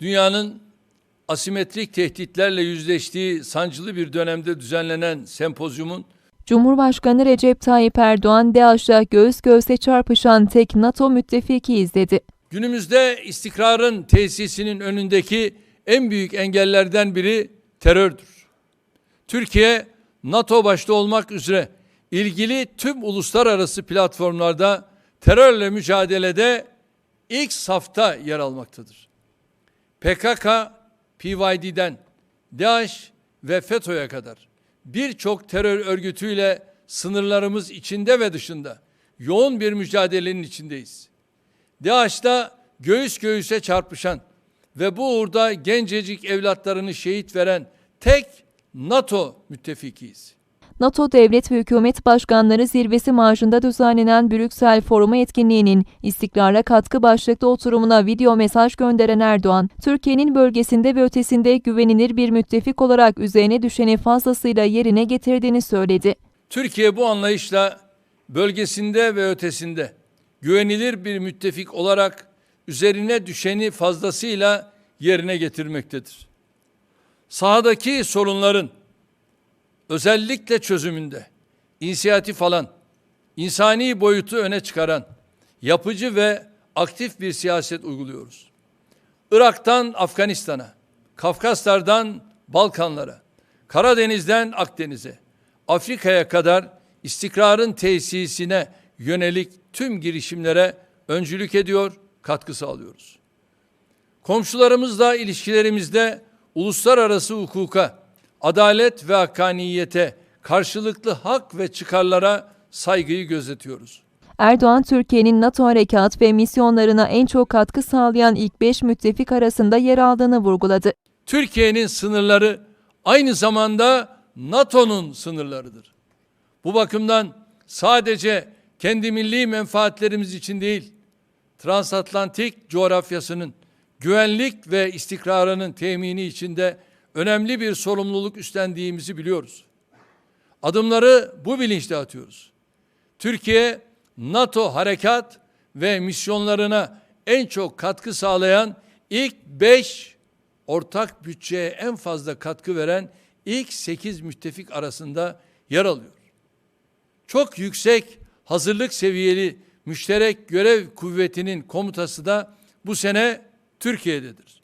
Dünyanın asimetrik tehditlerle yüzleştiği sancılı bir dönemde düzenlenen sempozyumun Cumhurbaşkanı Recep Tayyip Erdoğan, DAEŞ'la göğüs göğüse çarpışan tek NATO müttefikiyiz dedi. günümüzde istikrarın tesisinin önündeki en büyük engellerden biri terördür. Türkiye NATO başta olmak üzere ilgili tüm uluslararası platformlarda terörle mücadelede ilk safta yer almaktadır. PKK, PYD'den DAEŞ ve FETÖ'ye kadar birçok terör örgütüyle sınırlarımız içinde ve dışında yoğun bir mücadelenin içindeyiz. DAEŞ'ta göğüs göğüse çarpışan ve bu uğurda gencecik evlatlarını şehit veren tek NATO müttefikiyiz. NATO Devlet ve Hükümet Başkanları Zirvesi marjında düzenlenen Brüksel Forumu etkinliğinin istikrara katkı başlıklı oturumuna video mesaj gönderen Erdoğan, Türkiye'nin bölgesinde ve ötesinde güvenilir bir müttefik olarak üzerine düşeni fazlasıyla yerine getirdiğini söyledi. Türkiye bu anlayışla bölgesinde ve ötesinde güvenilir bir müttefik olarak üzerine düşeni fazlasıyla yerine getirmektedir. Sahadaki sorunların özellikle çözümünde inisiyatif alan, insani boyutu öne çıkaran yapıcı ve aktif bir siyaset uyguluyoruz. Irak'tan Afganistan'a, Kafkaslardan Balkanlara, Karadeniz'den Akdeniz'e, Afrika'ya kadar istikrarın tesisine yönelik tüm girişimlere öncülük ediyor, katkı sağlıyoruz. Komşularımızla ilişkilerimizde uluslararası hukuka, adalet ve hakkaniyete, karşılıklı hak ve çıkarlara saygıyı gözetiyoruz. Erdoğan, Türkiye'nin NATO harekat ve misyonlarına en çok katkı sağlayan ilk 5 müttefik arasında yer aldığını vurguladı. Türkiye'nin sınırları aynı zamanda NATO'nun sınırlarıdır. Bu bakımdan sadece kendi milli menfaatlerimiz için değil, transatlantik coğrafyasının güvenlik ve istikrarının temini içinde önemli bir sorumluluk üstlendiğimizi biliyoruz. Adımları bu bilinçle atıyoruz. Türkiye, NATO harekat ve misyonlarına en çok katkı sağlayan ilk beş ortak bütçeye en fazla katkı veren ilk 8 müttefik arasında yer alıyor. Çok yüksek hazırlık seviyeli müşterek görev kuvvetinin komutası da bu sene Türkiye'dedir.